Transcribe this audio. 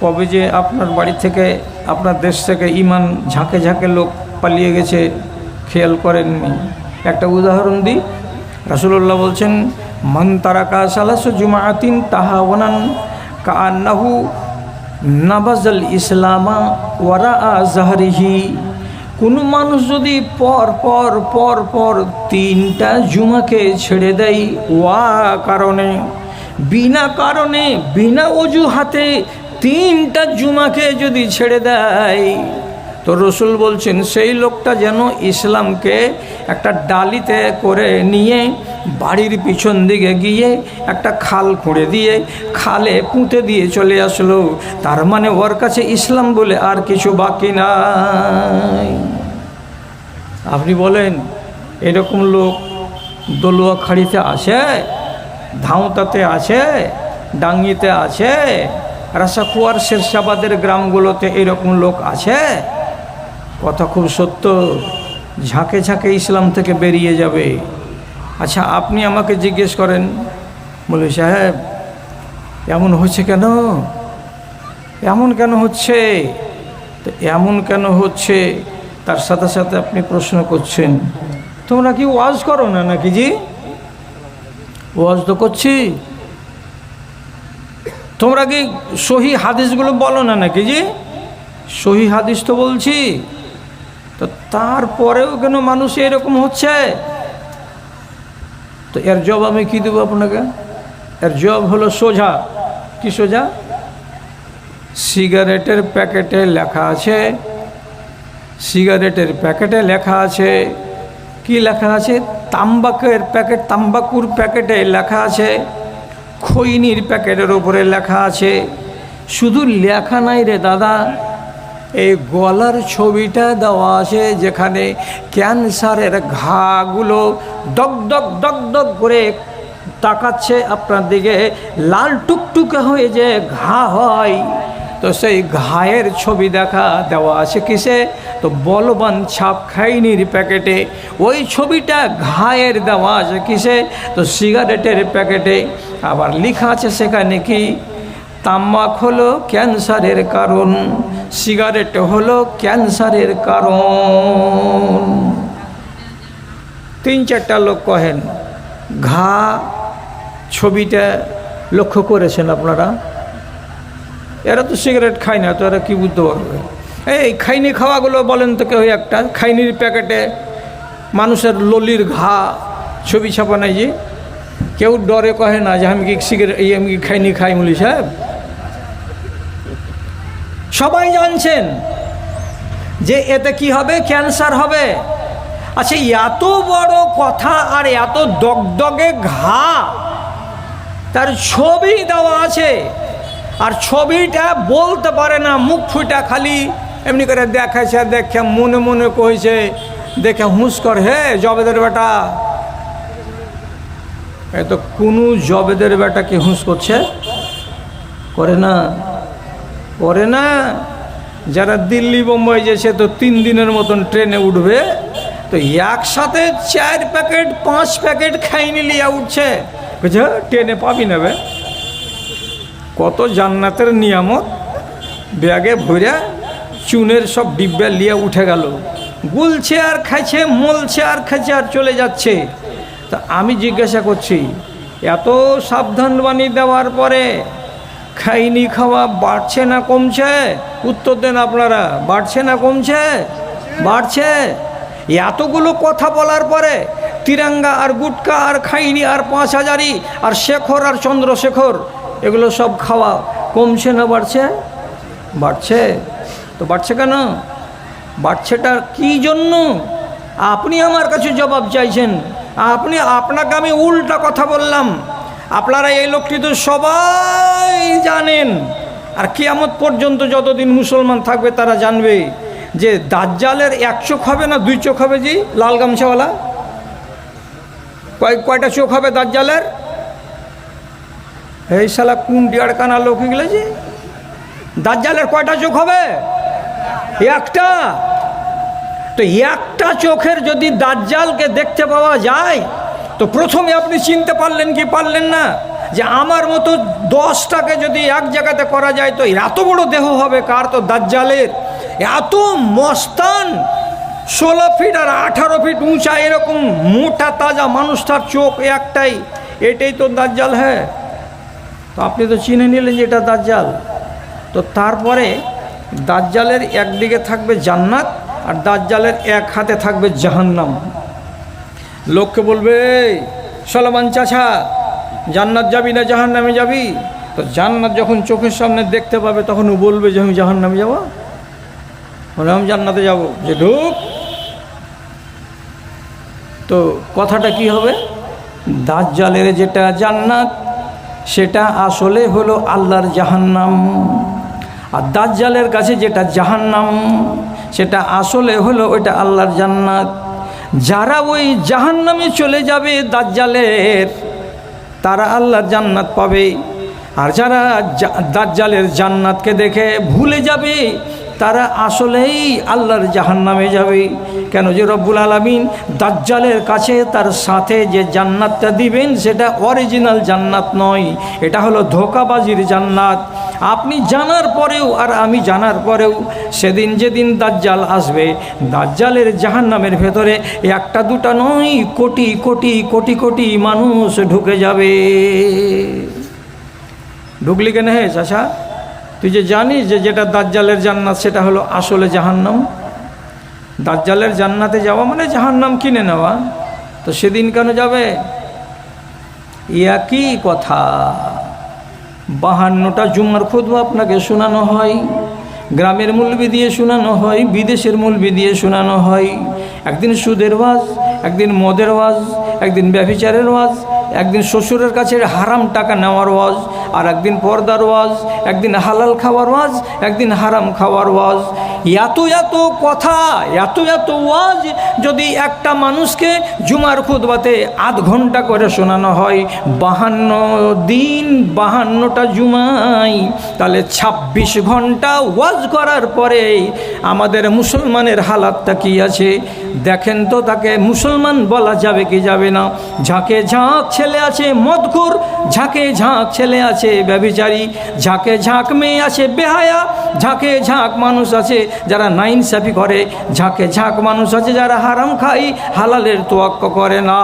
কবে যে আপনার বাড়ি থেকে, আপনার দেশ থেকে ইমান ঝাঁকে ঝাঁকে লোক পালিয়ে গেছে, খেয়াল করেননি। একটা উদাহরণ দিই। রাসুল্লাহ বলছেন, মান তারাকা সালাসু জুমাতিন তাহাওয়ানান কান্নাহু নাবাজাল ইসলামা ওয়ারা জাহারিহি। কোনো মানুষ যদি পর পর পর পর তিনটা জুমাকে ছেড়ে দেয়, ওয়া কারণে, বিনা কারণে, বিনা অজুহাতে তিনটা জুমাকে যদি ছেড়ে দেয়, তো রসুল বলছেন, সেই লোকটা যেন ইসলামকে একটা ডালিতে করে নিয়ে বাড়ির পিছন দিকে গিয়ে একটা খাল খুঁড়ে দিয়ে খালে পুঁতে দিয়ে চলে আসলো। তার মানে ওর কাছে ইসলাম বলে আর কিছু বাকি নাই। আপনি বলেন, এরকম লোক দলুয়া খাড়িতে আছে ধাউতাতে আছে ডাঙ্গিতে আছে রাসাকুয়ার শেরশাবাদের গ্রামগুলোতে এরকম লোক আছে? কথা খুব সত্য। ঝাঁকে ঝাঁকে ইসলাম থেকে বেরিয়ে যাবে। আচ্ছা আপনি আমাকে জিজ্ঞেস করেন। বলে, সাহেব, এমন হচ্ছে কেন? এমন কেন হচ্ছে? তো এমন কেন হচ্ছে? তার সাথে সাথে আপনি প্রশ্ন করছেন। তোমরা কি ওয়াজ করো না নাকি জি? ওয়াজ তো করছি। তোমরা কি সহি হাদিসগুলো বলো না নাকি জি? সহি হাদিস তো বলছি। তো তারপরেও কেন মানুষ এরকম হচ্ছে? তো এর জব আমি কী দেবো আপনাকে? এর জব হলো সোজা। কি সোজা? সিগারেটের প্যাকেটে লেখা আছে। সিগারেটের প্যাকেটে লেখা আছে। কি লেখা আছে? তাম্বাকের প্যাকেট, তাম্বাকুর প্যাকেটে লেখা আছে। খৈনির প্যাকেটের ওপরে লেখা আছে, শুধু লেখা নাই রে দাদা, এই গলার ছবিটা দেওয়া আছে যেখানে ক্যান্সারের ঘাগুলো দগদগ দগদগ দগ দগ করে তাকাচ্ছে। আপনার দিকে লাল টুকটুকে হয়ে যে ঘা হয়। তো সেই ঘায়ের ছবি দেখা দেওয়া আছে কিসে? তো বলবান ছাপ খাইনির প্যাকেটে। ওই ছবিটা ঘায়ের দেওয়া আছে কিসে? তো সিগারেটের প্যাকেটে। আবার লেখা আছে সেখানে কি? তাম্বাক হলো ক্যান্সারের কারণ, সিগারেট হলো ক্যান্সারের কারণ। তিন চারটা লোক কহেন, ঘা ছবিটা লক্ষ্য করেছেন আপনারা? এরা তো সিগারেট খায় না, তো এরা কী বুঝতে পারবে? এই খাইনি খাওয়াগুলো বলেন তো কেউ একটা, খাইনির প্যাকেটে মানুষের ললির ঘা, ছবি ছাপা নাই যে? কেউ ডরে কহে না যে আমি কি সিগারেট এই আমি কি খাইনি খাই মুলি সাহেব? সবাই জানছেন যে এতে কি হবে? ক্যান্সার হবে। আচ্ছা এত বড় কথা আর এত দগদগে ঘা, তার ছবি দেওয়া আছে। আর ছবিটা বলতে পারে না, মুখ ফুটা খালি। এমনি করে দেখাছে দেখে মনে মনে কইছে, দেখে হুঁস কর, হে জবেদের বেটা। এ তো কোনো জবেদের বেটা কি হুঁস করছে? করে না করে না। যারা দিল্লি, বোম্বাই যেছে তো তিন দিনের মতন ট্রেনে উঠবে। তো একসাথে চার প্যাকেট, পাঁচ প্যাকেট খাইনি লিয়া উঠছে। বুঝছ ট্রেনে পাবি নেবে কত জান্নাতের নিয়ামত? ব্যাগে ভরে চুনের সব ডিব্বা লিয়ে উঠে গেল। গুলছে আর খাইছে, মলছে আর খাইছে আর চলে যাচ্ছে। তা আমি জিজ্ঞাসা করছি, এত সাবধান বাণী দেওয়ার পরে খাইনি খাওয়া বাড়ছে না কমছে? উত্তর দেন আপনারা, বাড়ছে না কমছে? বাড়ছে। এতগুলো কথা বলার পরে তিরাঙ্গা আর গুটকা আর খাইনি আর পাঁচ হাজারি আর শেখর আর চন্দ্রশেখর এগুলো সব খাওয়া কমছে না বাড়ছে? বাড়ছে। তো বাড়ছে কেন? বাড়ছেটা কি জন্য? আপনি আমার কাছে জবাব চাইছেন। আপনি, আপনাকে আমি উল্টা কথা বললাম। আপনারা এই লোকটি তো সবাই জানেন। আর কিয়ামত পর্যন্ত যতদিন মুসলমান থাকবে তারা জানবে যে দাজ্জালের এক চোখ হবে না দুই চোখ হবে জি? লাল গামছাওয়ালা? কয়, কয়টা চোখ হবে দাজ্জালের? এই শালা কোন ডিয়ার কানা লোক এগুলো যে? দাজ্জালের কয়টা চোখ হবে? একটা। তো একটা চোখের যদি দাজ্জালকে দেখতে পাওয়া যায়, তো প্রথমে আপনি চিনতে পারলেন কি পারলেন না? যে আমার মতো দশটাকে যদি এক জায়গাতে করা যায়, তো এত বড় দেহ হবে কার? তো দাজ্জালের। এত মস্তান ষোলো ফিট আর আঠারো ফিট উঁচা এরকম মোটা তাজা মানুষটার চোখ একটাই, এটাই তো দাজ্জাল হ্যাঁ। তো আপনি তো চিনে নিলেন যে এটা দাজ্জাল। তো তারপরে দাজ্জালের একদিকে থাকবে জান্নাত আর দাজ্জালের এক হাতে থাকবে জাহান্নাম। লোককে বলবে সলমান চাচা, জান্নাত যাবি না জাহান্নামে যাবি? তো জান্নাত যখন চোখের সামনে দেখতে পাবে, তখন ও বলবে যে আমি জাহান্নামে যাব। বলে, আমি জান্নাতে যাব। যে ঢুক। তো কথাটা কি হবে? দাজ্জালের যেটা জান্নাত সেটা আসলে হলো আল্লাহর জাহান্নাম। আর দাজ্জালের কাছে যেটা জাহান্নাম, সেটা আসলে হলো ওইটা আল্লাহর জান্নাত। যারা ওই জাহান্নামে চলে যাবে দাজ্জালের, তারা আল্লাহর জান্নাত পাবে। আর যারা দাজ্জালের জান্নাতকে দেখে ভুলে যাবে তারা আসলেই আল্লাহর জাহান্নামে যাবে। কেন যে রব্বুল আলমিন দাজ্জালের কাছে তার সাথে যে জান্নাতটা দিবেন, সেটা অরিজিনাল জান্নাত নয়। এটা হলো ধোকাবাজির জান্নাত। আপনি জানার পরেও আর আমি জানার পরেও সেদিন যেদিন দাজ্জাল আসবে, দাজ্জালের জাহান্নামের ভেতরে একটা দুটা নয়, কোটি কোটি কোটি কোটি মানুষ ঢুকে যাবে। ঢুকলি কেন হে চাষা তুই যে জানিস যে যেটা দাজ্জালের জান্নাত, সেটা হলো আসলে জাহান্নাম। দাজ্জালের জান্নাতে যাওয়া মানে জাহান্নাম কিনে নেওয়া। তো সেদিন কেন যাবে? একই কথা। বাহান্নটা জুমার খুদবা আপনাকে শোনানো হয়, গ্রামের মুলবি দিয়ে শোনানো হয়, বিদেশের মুলবি দিয়ে শোনানো হয়। একদিন সুদের ওয়াজ, একদিন মদের ওয়াজ, একদিন ব্যভিচারের ওয়াজ, একদিন শ্বশুরের কাছে হারাম টাকা নেওয়ার ওয়াজ আর একদিন পর্দার ওয়াজ একদিন হালাল খাওয়ার ওয়াজ একদিন হারাম খাওয়ার ওয়াজ। এত এত কথা এত এত ওয়াজ, যদি একটা মানুষকে জুমার খুদবাতে আধ ঘণ্টা করে শোনানো হয়, বাহান্ন দিন বাহান্নটা জুমাই, তাহলে ২৬ ঘণ্টা ওয়াজ করার পরে আমাদের মুসলমানের হালাতটা কি আছে? দেখেন তো তাকে মুসলমান বলা যাবে কি যাবে না। ঝাঁকে ঝাঁক ছেলে আছে মদখুর, ঝাঁকে ঝাঁক ছেলে আছে ব্যভিচারী, ঝাঁকে ঝাঁক মেয়ে আছে বেহায়া, ঝাঁকে ঝাঁক মানুষ আছে যারা নাইন সাফি করে, ঝাঁকে ঝাঁক মানুষ আছে, যারা হারাম খাই, হালালের তোয়াক্ক করে না।